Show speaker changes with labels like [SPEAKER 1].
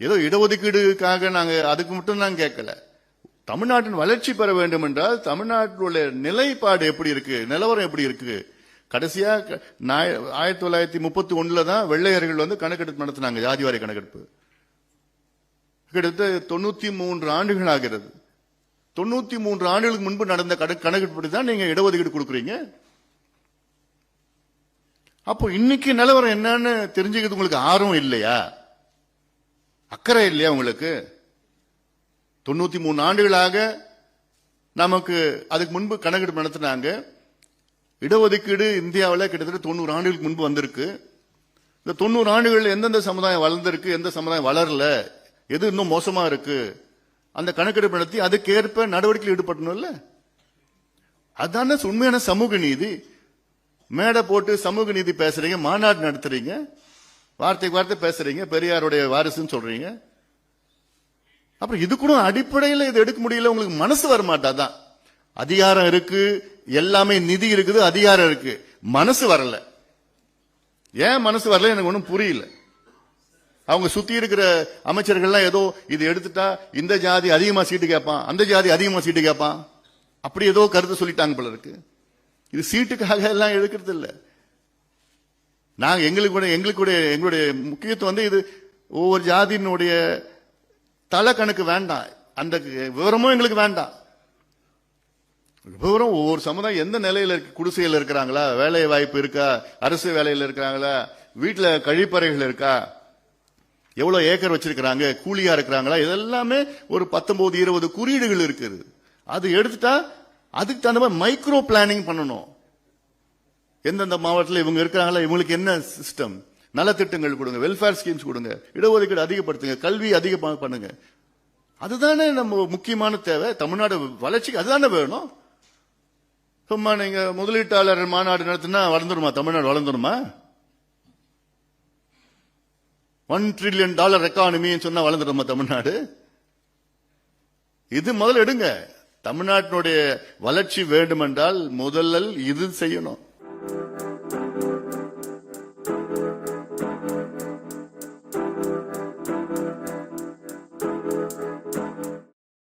[SPEAKER 1] ஏதோ இடஒதுக்கீடுக்காக நாங்கள் அதுக்கு மட்டும் தான் கேட்கல. தமிழ்நாட்டின் வளர்ச்சி பெற வேண்டும் என்றால் தமிழ்நாட்டில் நிலைப்பாடு எப்படி இருக்கு நிலவரம் எப்படி இருக்கு? கடைசியா க- ஆயிரத்தி தொள்ளாயிரத்தி முப்பத்தி ஒண்ணுல தான் வெள்ளையர்கள் வந்து கணக்கெடுப்பு நடத்தினாங்க ஜாதிவாரி கணக்கெடுப்பு. கிட்டத்தட்ட தொண்ணூத்தி மூன்று ஆண்டுகள் ஆகிறது. தொண்ணூத்தி மூன்று ஆண்டுகளுக்கு முன்பு நடந்த கணக்கு- கணக்கெடுப்பு தான் நீங்க இடஒதுக்கீடு கொடுக்குறீங்க. அப்போ இன்னைக்கு நிலவரம் என்னன்னு தெரிஞ்சுக்கிறது உங்களுக்கு ஆர்வம் இல்லையா? அக்கறை இல்லையா உங்களுக்கு? தொண்ணூத்தி மூணு ஆண்டுகளாக நமக்கு அதுக்கு முன்பு கணக்கெடுப்பு நடத்தினாங்க. இடஒதுக்கீடு இந்தியாவில் கிட்டத்தட்ட தொண்ணூறு ஆண்டுகளுக்கு முன்பு வந்திருக்கு. இந்த தொண்ணூறு ஆண்டுகள் எந்தெந்த சமுதாயம் வளர்ந்திருக்கு எந்த சமுதாயம் வளரல எது இன்னும் மோசமா இருக்கு அந்த கணக்கெடுப்பு நடத்தி அதுக்கேற்ப நடவடிக்கையில் ஈடுபடணும்ல? அதான உண்மையான சமூக நீதி. மேடை போட்டு சமூக நீதி பேசுறீங்க மாநாடு நடத்துறீங்க. வார்த்தைக்கு வார்த்தை பேசுறீங்க பெரியாருடைய வாரிசுன்னு சொல்றீங்க. அப்புறம் இது கூட அடிப்படையில் இதை எடுக்க முடியல உங்களுக்கு மனசு வர மாட்டாதான் அதிகாரம் இருக்கு எல்லாமே நிதி இருக்குது அதிகாரம் இருக்கு. மனசு வரல. ஏன் மனசு வரல எனக்கு ஒன்றும் புரியல. அவங்க சுத்தி இருக்கிற அமைச்சர்கள்லாம் ஏதோ இது எடுத்துட்டா இந்த ஜாதி அதிகமா சீட்டு கேட்பான் அந்த ஜாதி அதிகமா சீட்டு கேட்பான். அப்படி ஏதோ கருத்து சொல்லிட்டாங்க போல இருக்கு. இது சீட்டுக்காக எல்லாம் எடுக்கிறது இல்லை. நாங்கள் எங்களுக்கு கூட எங்களுக்கு கூட எங்களுடைய முக்கியத்துவம் வந்து இது ஒவ்வொரு ஜாதியினுடைய தலை கணக்கு வேண்டாம். அந்த விவரமும் எங்களுக்கு வேண்டாம். விவரம் ஒவ்வொரு சமுதாயம் எந்த நிலையில இருக்கு குடிசையில் இருக்கிறாங்களா வேலை வாய்ப்பு இருக்கா அரசு வேலையில் இருக்கிறாங்களா வீட்டில் கழிப்பறைகள் இருக்கா எவ்வளோ ஏக்கர் வச்சிருக்கிறாங்க கூலியா இருக்கிறாங்களா இதெல்லாமே ஒரு பத்தொன்பது இருபது குறியீடுகள் இருக்குது. அது எடுத்துட்டா அதுக்கு தகுந்த மாதிரி மைக்ரோ பிளானிங் பண்ணணும். எந்தெந்த மாவட்டத்தில் இவங்க இருக்கிறாங்களா இவங்களுக்கு என்ன சிஸ்டம் நலத்திட்டங்கள் கொடுங்க வெல்ஃபேர் ஸ்கீம்ஸ் கொடுங்க இடஒதுக்கீடு அதிகப்படுத்துங்க கல்வி அதிகமாக பண்ணுங்க. அதுதானே நம்ம முக்கியமான தேவை. தமிழ்நாடு வளர்ச்சிக்கு அதுதானே வேணும். சும்மா நீங்க முதலீட்டாளர் மாநாடு நடத்தினா வளர்ந்துருமா? தமிழ்நாடு வளர்ந்துருமா? ஒன் ட்ரில்லியன் டாலர் எக்கானமின்னு சொன்னா வளர்ந்துருமா தமிழ்நாடு? இது முதல்ல எடுங்க. தமிழ்நாட்டினுடைய வளர்ச்சி வேண்டுமென்றால் முதல்ல இது செய்யணும்.